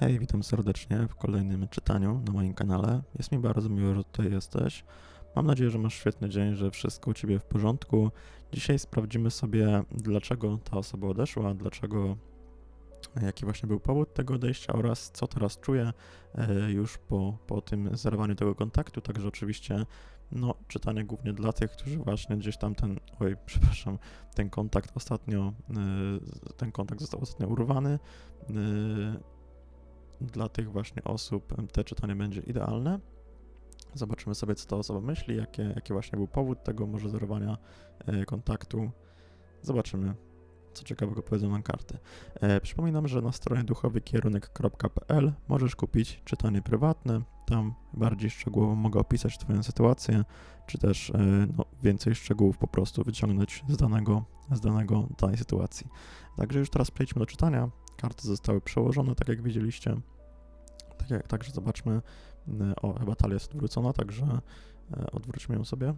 Hej, witam serdecznie w kolejnym czytaniu na moim kanale. Jest mi bardzo miło, że tutaj jesteś. Mam nadzieję, że masz świetny dzień, że wszystko u Ciebie w porządku. Dzisiaj sprawdzimy sobie, dlaczego ta osoba odeszła, dlaczego, jaki właśnie był powód tego odejścia oraz co teraz czuje e, już po, po tym zerwaniu tego kontaktu. Także oczywiście, no, czytanie głównie dla tych, którzy właśnie gdzieś tam ten, oj, przepraszam, ten kontakt ostatnio, e, ten kontakt został ostatnio urwany. Dla tych właśnie osób te czytanie będzie idealne. Zobaczymy sobie, co ta osoba myśli, jakie, jaki właśnie był powód tego może zerwania e, kontaktu. Zobaczymy, co ciekawego powiedzą nam karty. E, przypominam, że na stronie duchowykierunek.pl możesz kupić czytanie prywatne. Tam bardziej szczegółowo mogę opisać Twoją sytuację, czy też e, no, więcej szczegółów po prostu wyciągnąć z danego, z danego danej sytuacji. Także już teraz przejdźmy do czytania. Karty zostały przełożone, tak jak widzieliście. Tak jak, także zobaczmy. E, O, chyba talia jest odwrócona, także e, odwróćmy ją sobie.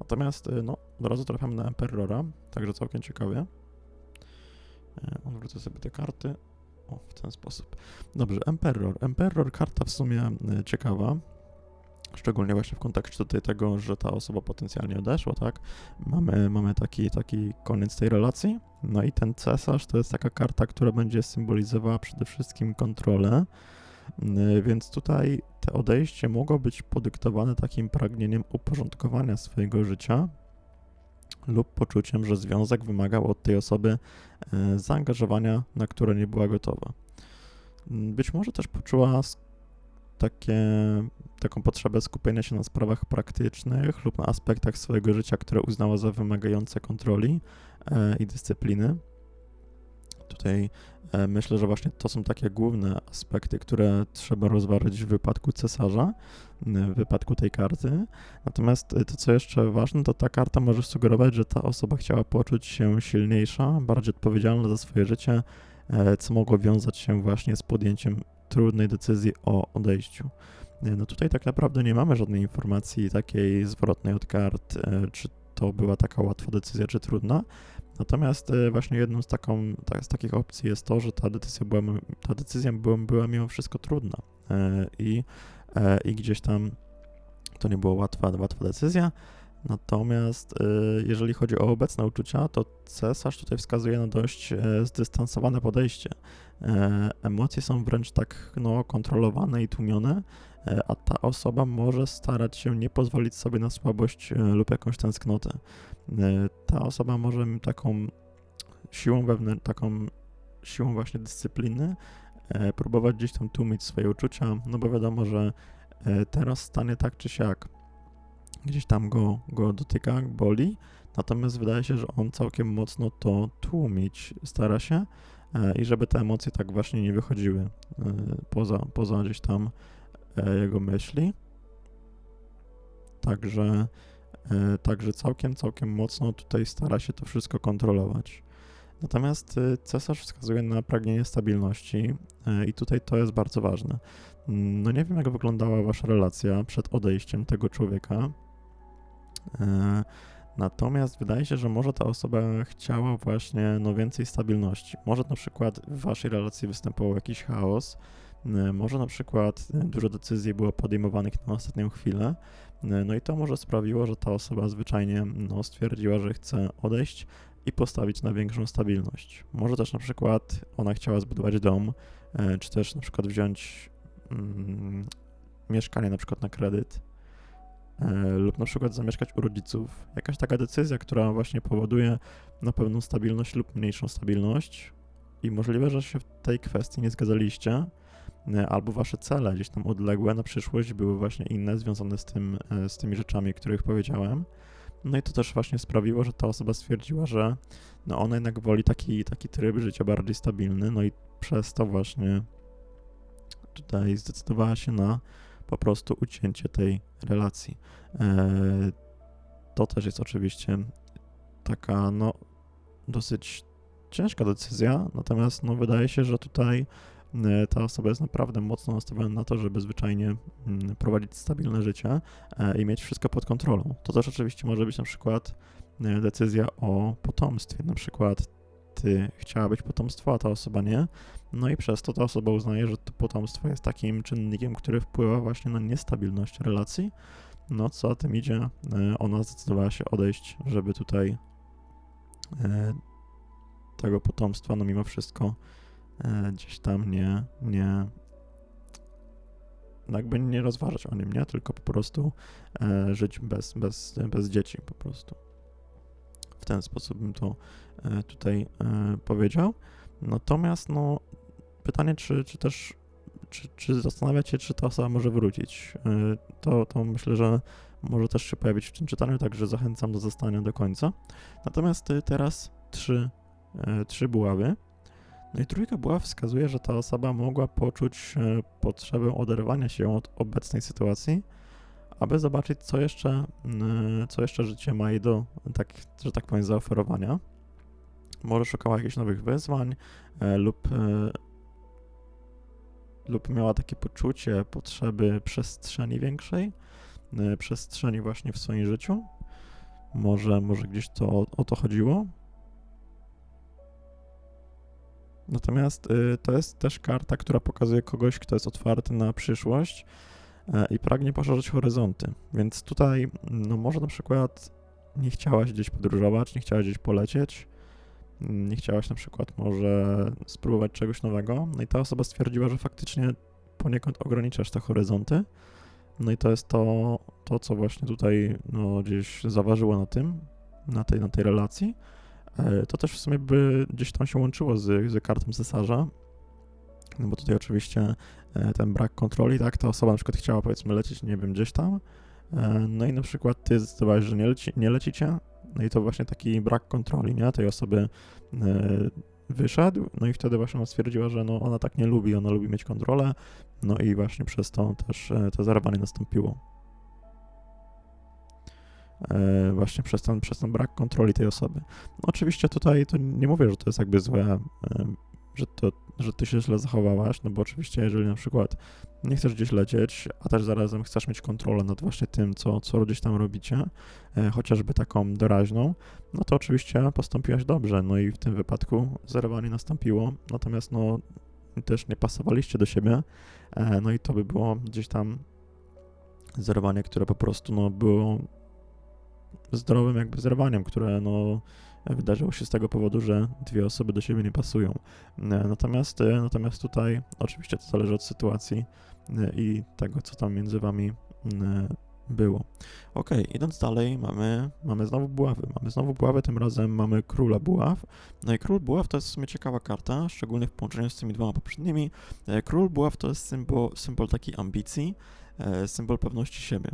Natomiast, e, no, od razu trafiamy na Emperora, także całkiem ciekawie. Odwrócę sobie te karty. O, w ten sposób. Dobrze, Emperor. Emperor, karta w sumie ciekawa. Szczególnie właśnie w kontekście tutaj tego, że ta osoba potencjalnie odeszła, tak? Mamy, mamy taki, taki koniec tej relacji. No i ten cesarz to jest taka karta, która będzie symbolizowała przede wszystkim kontrolę. Więc tutaj te odejście mogło być podyktowane takim pragnieniem uporządkowania swojego życia lub poczuciem, że związek wymagał od tej osoby e, zaangażowania, na które nie była gotowa. Być może też poczuła takie, taką potrzebę skupienia się na sprawach praktycznych lub na aspektach swojego życia, które uznała za wymagające kontroli e, i dyscypliny. Tutaj e, myślę, że właśnie to są takie główne aspekty, które trzeba rozważyć w wypadku cesarza, w wypadku tej karty. Natomiast e, to, co jeszcze ważne, to ta karta może sugerować, że ta osoba chciała poczuć się silniejsza, bardziej odpowiedzialna za swoje życie, e, co mogło wiązać się właśnie z podjęciem trudnej decyzji o odejściu. E, No tutaj tak naprawdę nie mamy żadnej informacji takiej zwrotnej od kart, e, czy to była taka łatwa decyzja, czy trudna. Natomiast e, właśnie jedną z, taką, tak, z takich opcji jest to, że ta decyzja była, ta decyzja była, była mimo wszystko trudna i, i gdzieś tam to nie była łatwa, łatwa decyzja. Natomiast e, jeżeli chodzi o obecne uczucia, to cesarz tutaj wskazuje na dość e, zdystansowane podejście. E, Emocje są wręcz tak no, kontrolowane i tłumione, e, a ta osoba może starać się nie pozwolić sobie na słabość lub jakąś tęsknotę. Ta osoba może taką siłą wewnętrzną, taką siłą właśnie dyscypliny próbować gdzieś tam tłumić swoje uczucia, no bo wiadomo, że teraz stanie tak czy siak gdzieś tam go, go dotyka, boli, natomiast wydaje się, że on całkiem mocno to tłumić stara się e, i żeby te emocje tak właśnie nie wychodziły e, poza, poza gdzieś tam e, jego myśli. Także, także całkiem, całkiem mocno tutaj stara się to wszystko kontrolować. Natomiast cesarz wskazuje na pragnienie stabilności i tutaj to jest bardzo ważne. Mm, No nie wiem, jak wyglądała wasza relacja przed odejściem tego człowieka. E, Natomiast wydaje się, że może ta osoba chciała właśnie no, więcej stabilności. Może na przykład w waszej relacji występował jakiś chaos, e, może na przykład e, dużo decyzji było podejmowanych na ostatnią chwilę, no i to może sprawiło, że ta osoba zwyczajnie no, stwierdziła, że chce odejść i postawić na większą stabilność. Może też na przykład ona chciała zbudować dom, czy też na przykład wziąć mm, mieszkanie na przykład na kredyt, lub na przykład zamieszkać u rodziców. Jakaś taka decyzja, która właśnie powoduje na pewną stabilność lub mniejszą stabilność i możliwe, że się w tej kwestii nie zgadzaliście, e, albo wasze cele gdzieś tam odległe na przyszłość były właśnie inne, związane z, tym, e, z tymi rzeczami, o których powiedziałem. No i to też właśnie sprawiło, że ta osoba stwierdziła, że no ona jednak woli taki, taki tryb życia bardziej stabilny, no i przez to właśnie tutaj zdecydowała się na po prostu ucięcie tej relacji. E, To też jest oczywiście taka, no, dosyć ciężka decyzja, natomiast no, wydaje się, że tutaj e, ta osoba jest naprawdę mocno nastawiona na to, żeby zwyczajnie mm, prowadzić stabilne życie e, i mieć wszystko pod kontrolą. To też oczywiście może być na przykład decyzja o potomstwie, na przykład ty chciałabyś potomstwo, a ta osoba nie. No i przez to ta osoba uznaje, że to potomstwo jest takim czynnikiem, który wpływa właśnie na niestabilność relacji. No co za tym idzie, e, ona zdecydowała się odejść, żeby tutaj e, tego potomstwa, no mimo wszystko e, gdzieś tam nie, nie jakby nie rozważać o nim, nie? Tylko po prostu żyć bez, bez, bez dzieci po prostu. W ten sposób bym to e, tutaj e, powiedział. Natomiast no pytanie, czy, czy też czy, czy zastanawiać się, czy ta osoba może wrócić. E, to, to myślę, że może też się pojawić w tym czytaniu, także zachęcam do zostania do końca. Natomiast e, teraz trzy, trzy buławy. No i trójka buław wskazuje, że ta osoba mogła poczuć potrzebę oderwania się od obecnej sytuacji, aby zobaczyć, co jeszcze, mm, co jeszcze życie ma jej do, tak, że tak powiem, zaoferowania. Może szukała jakichś nowych wyzwań e, lub, e, lub miała takie poczucie potrzeby przestrzeni większej, e, przestrzeni właśnie w swoim życiu. Może, może gdzieś to o, to chodziło. Natomiast y, to jest też karta, która pokazuje kogoś, kto jest otwarty na przyszłość i pragnie poszerzyć horyzonty. Więc tutaj, no może na przykład nie chciałaś gdzieś podróżować, nie chciałaś gdzieś polecieć, nie chciałaś na przykład może spróbować czegoś nowego, no i ta osoba stwierdziła, że faktycznie poniekąd ograniczasz te horyzonty. No i to jest to, to co właśnie tutaj no, gdzieś zaważyło na tym, na tej, na tej relacji. E, To też w sumie by gdzieś tam się łączyło z, z kartą cesarza, no bo tutaj oczywiście e, ten brak kontroli, tak, ta osoba na przykład chciała powiedzmy lecieć, nie wiem, gdzieś tam, e, no i na przykład ty zdecydowałeś, że nie, leci, nie lecicie, no i to właśnie taki brak kontroli, nie, tej osoby wyszedł, no i wtedy właśnie ona stwierdziła, że no ona tak nie lubi, ona lubi mieć kontrolę, no i właśnie przez to też to zerwanie nastąpiło. E, właśnie przez ten, przez ten brak kontroli tej osoby. No oczywiście tutaj to nie mówię, że to jest jakby złe, e, że, to, że ty się źle zachowałaś, no bo oczywiście jeżeli na przykład nie chcesz gdzieś lecieć, a też zarazem chcesz mieć kontrolę nad właśnie tym, co, co gdzieś tam robicie, e, chociażby taką doraźną, no to oczywiście postąpiłaś dobrze, no i w tym wypadku zerwanie nastąpiło, natomiast no też nie pasowaliście do siebie, e, no i to by było gdzieś tam zerwanie, które po prostu no było zdrowym jakby zerwaniem, które no, wydarzyło się z tego powodu, że dwie osoby do siebie nie pasują. E, Natomiast, e, natomiast tutaj oczywiście to zależy od sytuacji e, i tego, co tam między wami było. Ok, idąc dalej, mamy, mamy znowu buławy. Mamy znowu buławę, tym razem mamy króla buław. No i król buław to jest w sumie ciekawa karta, szczególnie w połączeniu z tymi dwoma poprzednimi. Król buław to jest symbol, symbol takiej ambicji, symbol pewności siebie.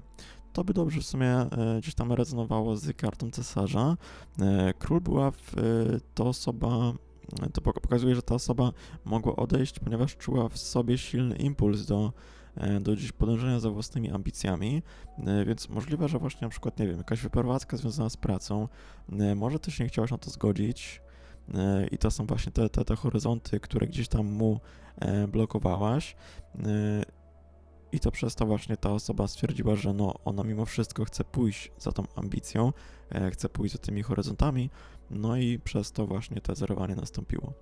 To by dobrze w sumie e, gdzieś tam rezonowało z kartą cesarza. E, Król buław e, to osoba, e, to pok- pokazuje, że ta osoba mogła odejść, ponieważ czuła w sobie silny impuls do, e, do gdzieś podążania za własnymi ambicjami, e, więc możliwe, że właśnie na przykład, nie wiem, jakaś wyprowadzka związana z pracą, e, może też nie chciałaś na to zgodzić e, i to są właśnie te, te, te horyzonty, które gdzieś tam mu e, blokowałaś. I to przez to właśnie ta osoba stwierdziła, że no ona mimo wszystko chce pójść za tą ambicją, e, chce pójść za tymi horyzontami, no i przez to właśnie to zerowanie nastąpiło.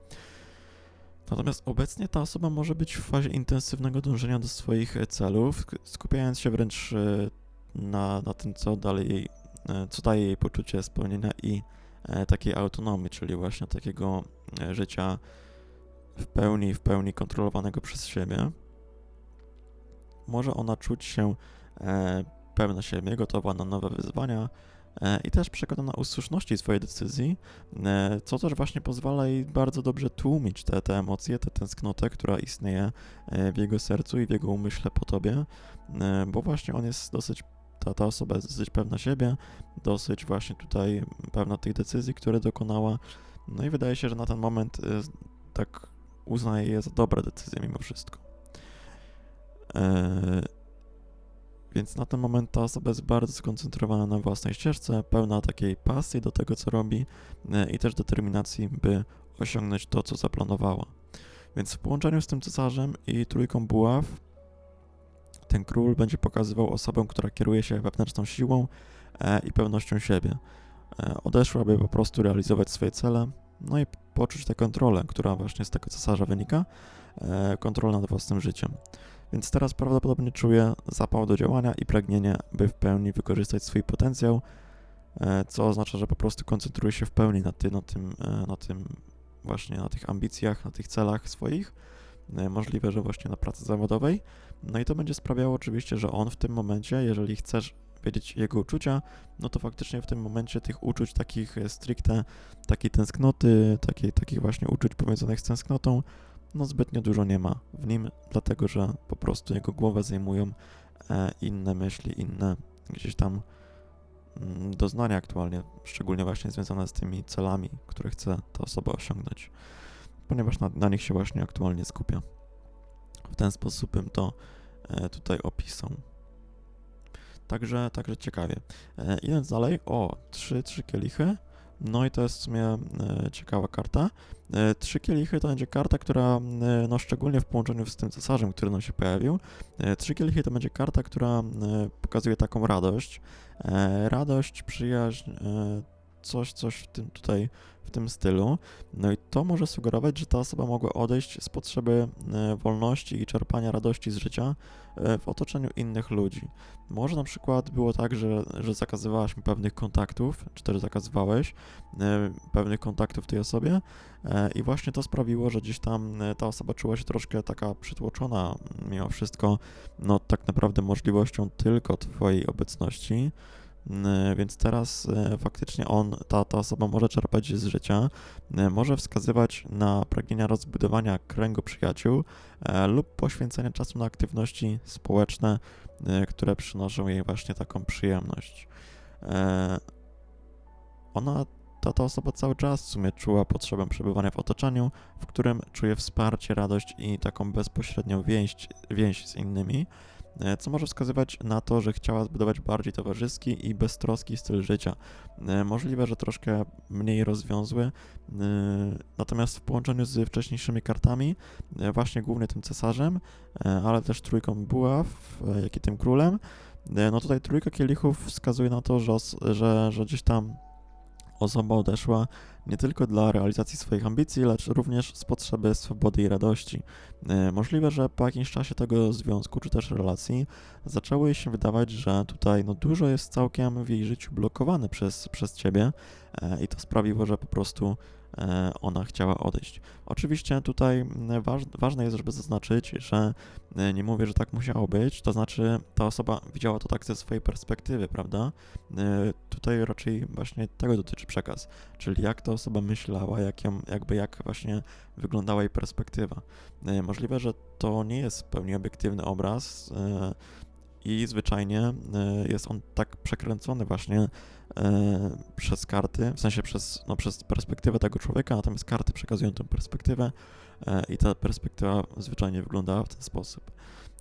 Natomiast obecnie ta osoba może być w fazie intensywnego dążenia do swoich e, celów, sk- skupiając się wręcz e, na, na tym, co dalej jej, co daje jej poczucie spełnienia i takiej autonomii, czyli właśnie takiego życia w pełni, w pełni kontrolowanego przez siebie może ona czuć się e, pewna siebie, gotowa na nowe wyzwania e, i też przekonana o słuszności swojej decyzji, e, co też właśnie pozwala jej bardzo dobrze tłumić te, te emocje, tę tęsknotę, która istnieje e, w jego sercu i w jego umyśle po tobie, e, bo właśnie on jest dosyć, ta, ta osoba jest dosyć pewna siebie, dosyć właśnie tutaj pewna tych decyzji, które dokonała, no i wydaje się, że na ten moment e, tak uznaje je za dobre decyzje mimo wszystko. Eee, więc na ten moment ta osoba jest bardzo skoncentrowana na własnej ścieżce, pełna takiej pasji do tego, co robi e, i też determinacji, by osiągnąć to, co zaplanowała. Więc w połączeniu z tym cesarzem i trójką buław, ten król będzie pokazywał osobę, która kieruje się wewnętrzną siłą e, i pewnością siebie. E, odeszłaby po prostu realizować swoje cele, no i poczuć tę kontrolę, która właśnie z tego cesarza wynika, e, kontrolę nad własnym życiem. Więc teraz prawdopodobnie czuje zapał do działania i pragnienie, by w pełni wykorzystać swój potencjał, e, co oznacza, że po prostu koncentruje się w pełni na, ty, na, tym, e, na tym właśnie, na tych ambicjach, na tych celach swoich, możliwe, że właśnie na pracy zawodowej. No i to będzie sprawiało oczywiście, że on w tym momencie, jeżeli chcesz wiedzieć jego uczucia, no to faktycznie w tym momencie tych uczuć takich e, stricte, takiej tęsknoty, takiej, takich właśnie uczuć powiązanych z tęsknotą, no zbytnio dużo nie ma w nim, dlatego że po prostu jego głowę zajmują e, inne myśli, inne gdzieś tam mm, doznania aktualnie, szczególnie właśnie związane z tymi celami, które chce ta osoba osiągnąć, ponieważ na, na nich się właśnie aktualnie skupia. W ten sposób bym to e, tutaj opisał. Także, także ciekawie. E, idąc dalej, o, trzy, trzy kielichy. No i to jest w sumie e, ciekawa karta. E, trzy kielichy to będzie karta, która, e, no szczególnie w połączeniu z tym cesarzem, który nam się pojawił, e, trzy kielichy to będzie karta, która e, pokazuje taką radość. E, radość, przyjaźń, e, coś, coś w tym tutaj, w tym stylu. No i to może sugerować, że ta osoba mogła odejść z potrzeby e, wolności i czerpania radości z życia e, w otoczeniu innych ludzi. Może na przykład było tak, że, że zakazywałaś mi pewnych kontaktów, czy też zakazywałeś e, pewnych kontaktów tej osobie i właśnie to sprawiło, że gdzieś tam ta osoba czuła się troszkę taka przytłoczona mimo wszystko, no tak naprawdę możliwością tylko twojej obecności. N- Więc teraz e, faktycznie on, ta, ta osoba może czerpać z życia, e, może wskazywać na pragnienia rozbudowania kręgu przyjaciół e, lub poświęcenia czasu na aktywności społeczne, e, które przynoszą jej właśnie taką przyjemność. E, Ona, ta, ta osoba cały czas w sumie czuła potrzebę przebywania w otoczeniu, w którym czuje wsparcie, radość i taką bezpośrednią więź, więź z innymi, e, co może wskazywać na to, że chciała zbudować bardziej towarzyski i beztroski styl życia. E, Możliwe, że troszkę mniej rozwiązły, e, natomiast w połączeniu z wcześniejszymi kartami, e, właśnie głównie tym cesarzem, e, ale też trójką buław, e, jak i tym królem, e, no tutaj trójka kielichów wskazuje na to, że, że, że gdzieś tam osoba odeszła nie tylko dla realizacji swoich ambicji, lecz również z potrzeby swobody i radości. E, Możliwe, że po jakimś czasie tego związku czy też relacji zaczęło jej się wydawać, że tutaj no, dużo jest całkiem w jej życiu blokowane przez, przez ciebie e, i to sprawiło, że po prostu ona chciała odejść. Oczywiście tutaj mm, waż, ważne jest, żeby zaznaczyć, że e, nie mówię, że tak musiało być, to znaczy ta osoba widziała to tak ze swojej perspektywy, prawda? E, Tutaj raczej właśnie tego dotyczy przekaz, czyli jak ta osoba myślała, jak ją, jakby jak właśnie wyglądała jej perspektywa. E, Możliwe, że to nie jest w pełni obiektywny obraz e, i zwyczajnie e, jest on tak przekręcony właśnie e, przez karty, w sensie przez, no, przez perspektywę tego człowieka, natomiast karty przekazują tę perspektywę e, i ta perspektywa zwyczajnie wyglądała w ten sposób.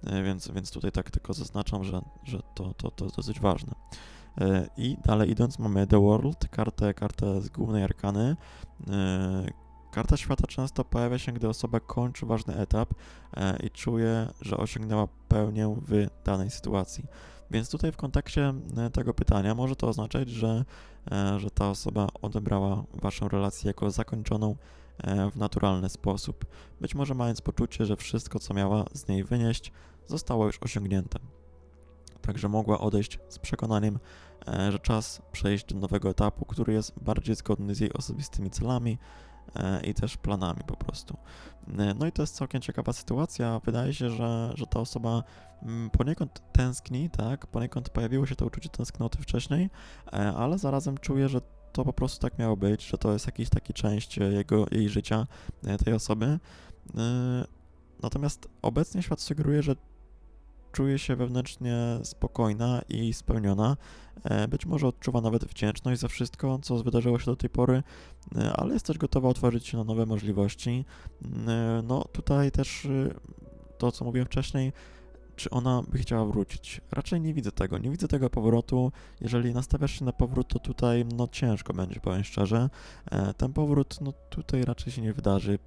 E, Więc, więc tutaj tak tylko zaznaczam, że, że to, to, to jest dosyć ważne. E, I dalej idąc mamy The World, kartę, kartę z głównej arkany. E, Karta świata często pojawia się, gdy osoba kończy ważny etap e, i czuje, że osiągnęła pełnię w danej sytuacji. Więc tutaj w kontekście e, tego pytania może to oznaczać, że, e, że ta osoba odebrała waszą relację jako zakończoną e, w naturalny sposób. Być może mając poczucie, że wszystko, co miała z niej wynieść, zostało już osiągnięte. Także mogła odejść z przekonaniem, że czas przejść do nowego etapu, który jest bardziej zgodny z jej osobistymi celami i też planami po prostu. E, No i to jest całkiem ciekawa sytuacja. Wydaje się, że, że ta osoba mm, poniekąd tęskni, tak? Poniekąd pojawiło się to uczucie tęsknoty wcześniej, e, ale zarazem czuje, że to po prostu tak miało być, że to jest jakiś taki część e, jego, jej życia, e, tej osoby. E, Natomiast obecnie świat sugeruje, że czuje się wewnętrznie spokojna i spełniona. E, Być może odczuwa nawet wdzięczność za wszystko, co wydarzyło się do tej pory, e, ale jest też gotowa otworzyć się na nowe możliwości. E, No tutaj też y, to, co mówiłem wcześniej, czy ona by chciała wrócić? Raczej nie widzę tego. Nie widzę tego powrotu. Jeżeli nastawiasz się na powrót, to tutaj no ciężko będzie, powiem szczerze. Ten powrót, no tutaj raczej się nie wydarzy.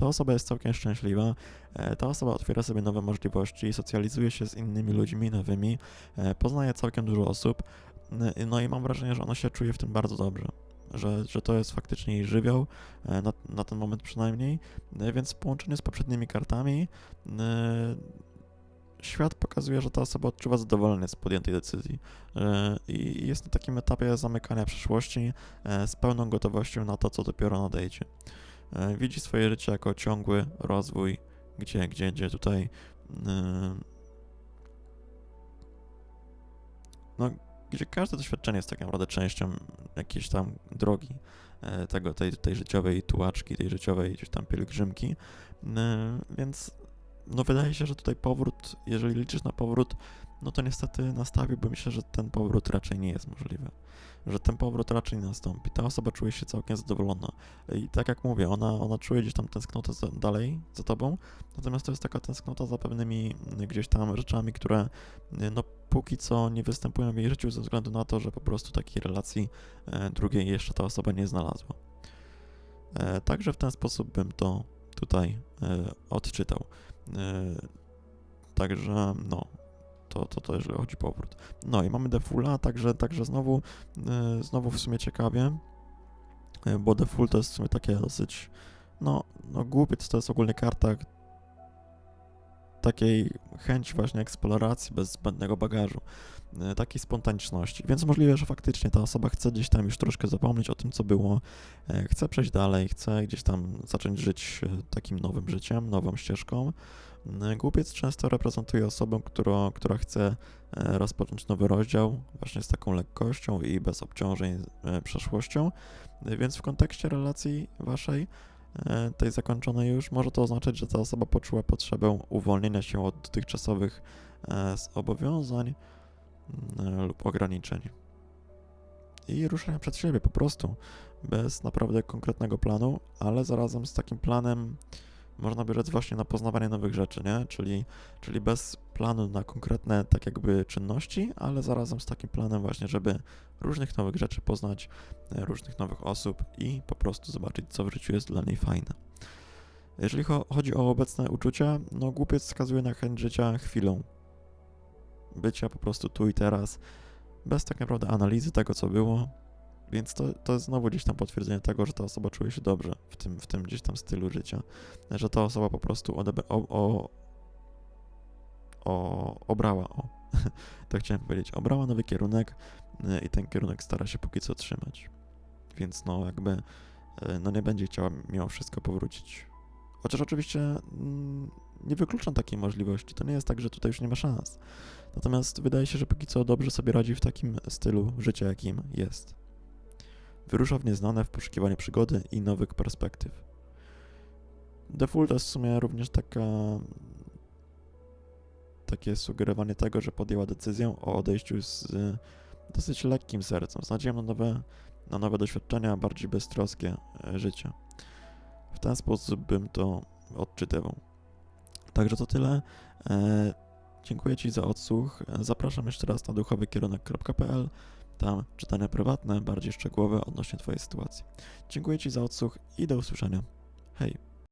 Ta osoba jest całkiem szczęśliwa. E, Ta osoba otwiera sobie nowe możliwości, socjalizuje się z innymi ludźmi nowymi, e, poznaje całkiem dużo osób. No i mam wrażenie, że ona się czuje w tym bardzo dobrze. że, że to jest faktycznie jej żywioł, e, na, na ten moment przynajmniej, więc w połączeniu z poprzednimi kartami świat pokazuje, że ta osoba odczuwa zadowolenie z podjętej decyzji i jest na takim etapie zamykania przyszłości z pełną gotowością na to, co dopiero nadejdzie. E, Widzi swoje życie jako ciągły rozwój, gdzie, gdzie, gdzie tutaj? E, no, gdzie każde doświadczenie jest tak naprawdę częścią jakiejś tam drogi e, tego, tej, tej życiowej tułaczki, tej życiowej gdzieś tam pielgrzymki, więc no wydaje się, że tutaj powrót, jeżeli liczysz na powrót, no to niestety nastawiłbym się, że ten powrót raczej nie jest możliwy. Że ten powrót raczej nie nastąpi. Ta osoba czuje się całkiem zadowolona. I tak jak mówię, ona, ona czuje gdzieś tam tęsknotę za, dalej za tobą, natomiast to jest taka tęsknota za pewnymi y, gdzieś tam rzeczami, które y, no póki co nie występują w jej życiu ze względu na to, że po prostu takiej relacji e, drugiej jeszcze ta osoba nie znalazła. E, Także w ten sposób bym to tutaj e, odczytał. Także no, to, to, to jeżeli chodzi powrót. No i mamy Defula, także, także znowu, e, znowu w sumie ciekawie, e, bo Deful to jest w sumie takie dosyć, no, no głupiec to jest ogólnie karta takiej chęci właśnie eksploracji bez zbędnego bagażu, e, takiej spontaniczności, więc możliwe, że faktycznie ta osoba chce gdzieś tam już troszkę zapomnieć o tym, co było, chce przejść dalej, chce gdzieś tam zacząć żyć takim nowym życiem, nową ścieżką. Głupiec często reprezentuje osobę, która, która chce e, rozpocząć nowy rozdział właśnie z taką lekkością i bez obciążeń e, przeszłością, więc w kontekście relacji waszej, e, tej zakończonej już, może to oznaczać, że ta osoba poczuła potrzebę uwolnienia się od dotychczasowych zobowiązań lub ograniczeń. I ruszania przed siebie po prostu, bez naprawdę konkretnego planu, ale zarazem z takim planem, można rzec właśnie na poznawanie nowych rzeczy, nie? Czyli, czyli bez planu na konkretne tak jakby czynności, ale zarazem z takim planem właśnie, żeby różnych nowych rzeczy poznać, e, różnych nowych osób i po prostu zobaczyć, co w życiu jest dla niej fajne. Jeżeli cho- chodzi o obecne uczucia, no głupiec wskazuje na chęć życia chwilą. Bycia po prostu tu i teraz, bez tak naprawdę analizy tego, co było, więc to, to jest znowu gdzieś tam potwierdzenie tego, że ta osoba czuje się dobrze w tym, w tym gdzieś tam stylu życia, że ta osoba po prostu odebra- o, o, o, obrała, o, to chciałem powiedzieć, obrała nowy kierunek y, i ten kierunek stara się póki co trzymać. Więc no jakby y, no nie będzie chciała mimo wszystko powrócić. Chociaż oczywiście mm, nie wykluczam takiej możliwości. To nie jest tak, że tutaj już nie ma szans. Natomiast wydaje się, że póki co dobrze sobie radzi w takim stylu życia, jakim jest. Wyrusza w nieznane w poszukiwanie przygody i nowych perspektyw. Default jest w sumie również taka takie sugerowanie tego, że podjęła decyzję o odejściu z dosyć lekkim sercem, z nadzieją na nowe, na nowe doświadczenia, bardziej beztroskie e, życie. W ten sposób bym to odczytywał. Także to tyle. E, dziękuję Ci za odsłuch. E, Zapraszam jeszcze raz na duchowykierunek.pl. Tam czytania prywatne, bardziej szczegółowe odnośnie Twojej sytuacji. Dziękuję Ci za odsłuch i do usłyszenia. Hej!